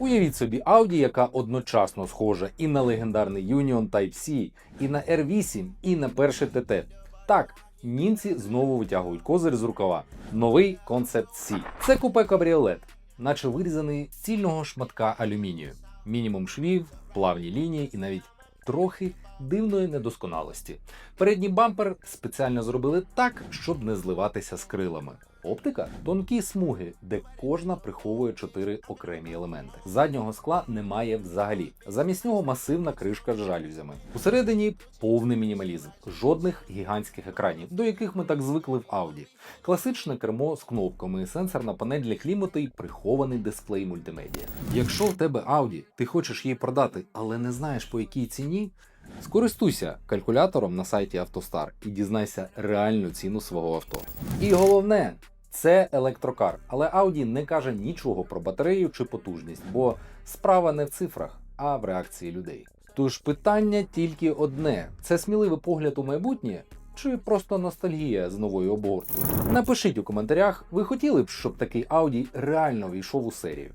Уявіть собі Audi, яка одночасно схожа і на легендарний Union Type-C, і на R8, і на перший ТТ. Так, німці знову витягують козир з рукава. Новий Concept C. Це купе кабріолет, наче вирізаний з цільного шматка алюмінію. Мінімум швів, плавні лінії і навіть трохи дивної недосконалості. Передній бампер спеціально зробили так, щоб не зливатися з крилами. Оптика тонкі смуги, де кожна приховує чотири окремі елементи. Заднього скла немає взагалі. Замість нього масивна кришка з жалюзями. Усередині повний мінімалізм, жодних гігантських екранів, до яких ми так звикли в Audi. Класичне кермо з кнопками, сенсорна панель для клімату і прихований дисплей мультимедіа. Якщо в тебе Audi, ти хочеш її продати, але не знаєш по якій ціні. Скористуйся калькулятором на сайті Автостар і дізнайся реальну ціну свого авто. І головне, це електрокар, але Audi не каже нічого про батарею чи потужність, бо справа не в цифрах, а в реакції людей. Тож питання тільки одне: це сміливий погляд у майбутнє. Чи просто ностальгія з новою обгорткою? Напишіть у коментарях, ви хотіли б, щоб такий Audi реально війшов у серію.